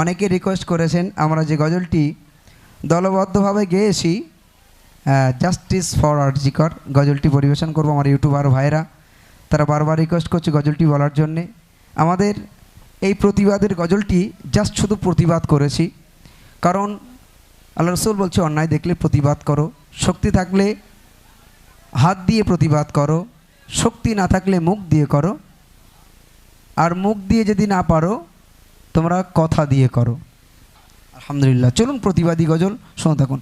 অনেকে রিকোয়েস্ট করেছেন, আমরা যে গজলটি দলবদ্ধভাবে গেয়েছি জাস্টিস ফর আরজিকর গজলটি পরিবেশন করব আমার ইউটিউবার ভাইরা তারা বারবার রিকোয়েস্ট করছে গজলটি বলার জন্যে। আমাদের এই প্রতিবাদের গজলটি জাস্ট শুধু প্রতিবাদ করেছি। কারণ আল্লাহ রসুল বলছে, অন্যায় দেখলে প্রতিবাদ করো। শক্তি থাকলে হাত দিয়ে প্রতিবাদ করো। শক্তি না থাকলে মুখ দিয়ে করো। আর মুখ দিয়ে যদি না পারো তোমরা কথা দিয়ে করো। আলহামদুলিল্লাহ। চলুন প্রতিবাদী গজল শোনো থাকুন।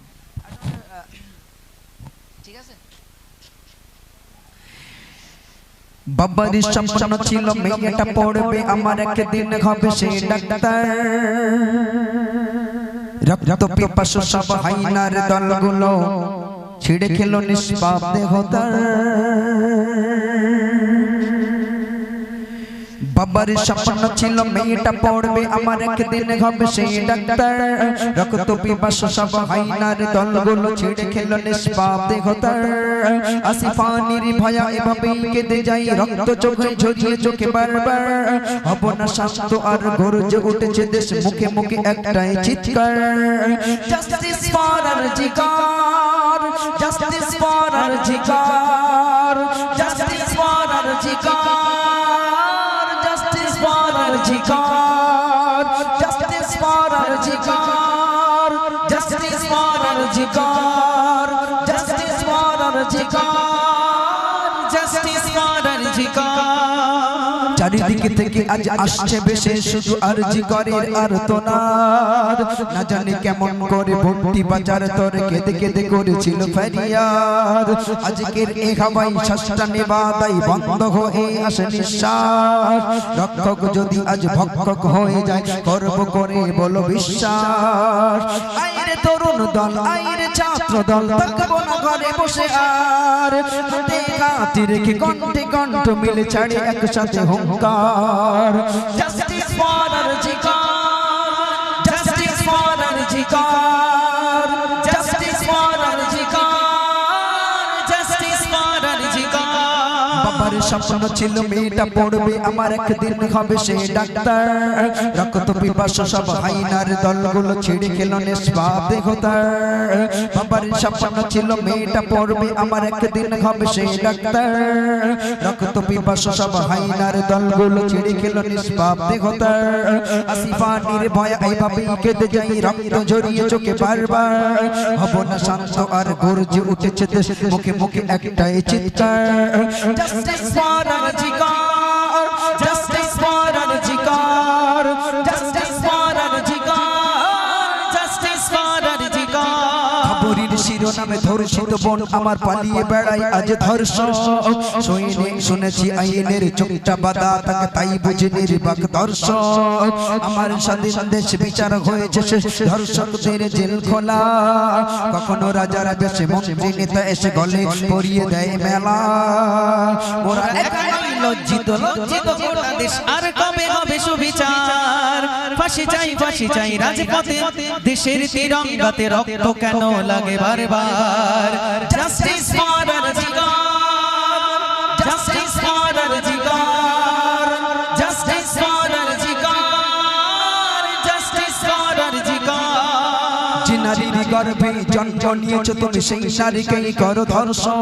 বাবার স্বপ্ন ছিল মেয়েটা পড়বে আমার একদিন হবে সে ডাক্তার। রক্ত পিপাসু সব হাইনার দলগুলো ছিঁড়ে খেলো নিষ্পাপ দেহ তার বাবার স্বপ্ন ছিল মেয়েটা পড়বে, আমার একদিন হবে সেই ডাক্তার। রক্ত পিপাসু সব হাইনার দলগুলো ছেড়ে খেলো নিষ্পাপ দেহ তার আসি পানির ভয়া এভাবে কেঁদে যাই রক্ত চোখে ঝরিয়ে চোখে বারবার। হব না শান্ত আর গর্জে উঠেছে দেশ, মুখে মুখে একটাই চিৎকার। Justice for RG Kar justice for RG Kar justice Justice for our Jikar, justice for. চারিদিকে থেকে আজ আসছে বেশে শুধু আরজি করের আর তোনার না জানি কেমন করে ভর্তি বাজার তোর কেঁদে কেঁদে করেছিল ফেরিয়ার আজকের এ হাওয়াই শ্বাসটা নেবাদাই বন্ধ হয়ে আসে নিঃশ্বাস। রক্ষক যদি আজ ভক্ষক হয়ে যায়, করব করে বলো বিশ্বাস। আইরে তরুণ দল, আইরে ছাত্র দল, থাকব না ঘরে বসে আর। হাতে হাতে রেখে কণ্ঠে কণ্ঠ মিলে ছাড়ে একসাথে হুঙ্কার? জাস্টিস ফর আরজিকার জাস্টিস বাবার স্বপ্ন ছিল মেয়েটা পড়বে, আমার একদিন হবে সে ডাক্তার। রক্ত পিপাসু সব হাইনার দলগুলো ছেড়ে খেল বাবার স্বপ্ন ছিল মেয়েটা পড়বে, আমার একদিন হবে সে ডাক্তার। রক্ত পিপাসু সব হাইনার দলগুলো ছেড়ে খেল নিষ্পাপ দেহতার আসিফা নির্ভয় এইভাবে কেঁদে যাই, রক্ত ঝরিয়ে চোখে বারবার। হব না শান্ত আর গর্জে উঠেছে দেশ, মুখে মুখে একটাই চিৎকার। Just for the chicken. শিরোনামে ধর্ষিত বোন আমার পালিয়ে বেড়াই আজ ধর্ষণ। শুনে শুনেছি আইনের চোখটা বাদা তাকে তাই বুঝে নির্বাক দর্শন আমার সাথে দেশ বিচার হয়েছে ধর্ষকদের জেল খোলা। কখনো রাজারা বেশে মন্ত্রী নেতা এসে গলে পরিয়ে দেয় মেলা। ওরা লজ্জিত লজ্জিত দেশ। আর কবে হবে? ফাঁসি চাই ফাঁসি চাই রাজপথে দেশের তিরঙ্গাতে রক্ত কেন লাগে বারবার? জাস্টিস ফর গর্ভে জন্ম নিয়েছ তুমি, সেই নারীকেই করো ধর্ষণ।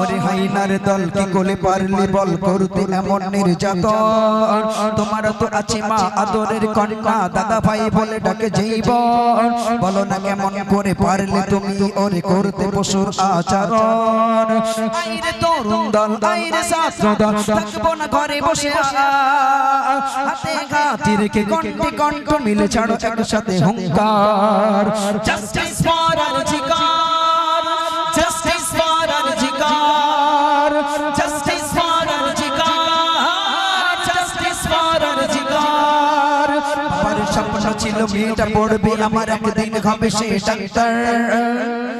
ওরে হাইনার দল, কি কোলে পারলে বল করতে এমন নির্যাতন? তোমার তো আছে মা আদরের কন্যা, দাদা ভাই বলে ডাকে জীবন। বলো না কেমন করে পারলে তুমি ওরে করতে পশুর আচরণ? আইরে তরুণ দল, আইরে ছাত্র দল, থাকব না ঘরে বসে। হাতে হাতে রেখে কণ্ঠে কণ্ঠ মিলে ছাড়ো একসাথে হুঙ্কার। Justice for RG Kar justice for RG Kar justice for RG Kar justice for RG Kar আমার স্বপ্ন ছিল মেয়েটা পড়বে, আমার একদিন হবে সে ডাক্তার।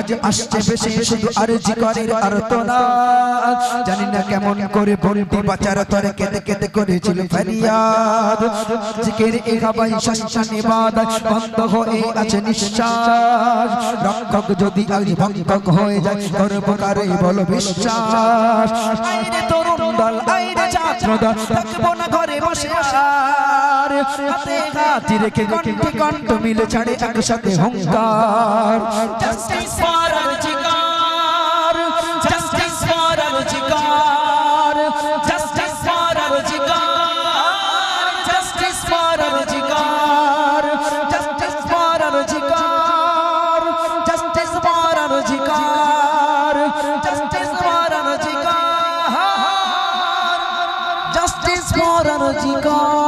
আজ আসছে বেশি শুধু আরজি করে আর তো না জানি না কেমন করে বলবি বাচার তরে কেঁদে কেঁদে করেছিল বন্ধ হয়ে আছে নিঃশ্বাস। যদি আজ ভঙ্গক হয়ে যায় করব কারে বলো বিশ্বাস। আইরে দল, আইরে না ঘরে বসে হাতে হাতি রেখে কণ্ঠে কণ্ঠ মিলে ছাড়ে একসাথে হুঙ্কার Justice for Arjikar Justice for Arjikar Justice for Arjikar Justice for Arjikar Justice for Arjikar Justice for Arjikar Justice for Arjikar Justice for Arjikar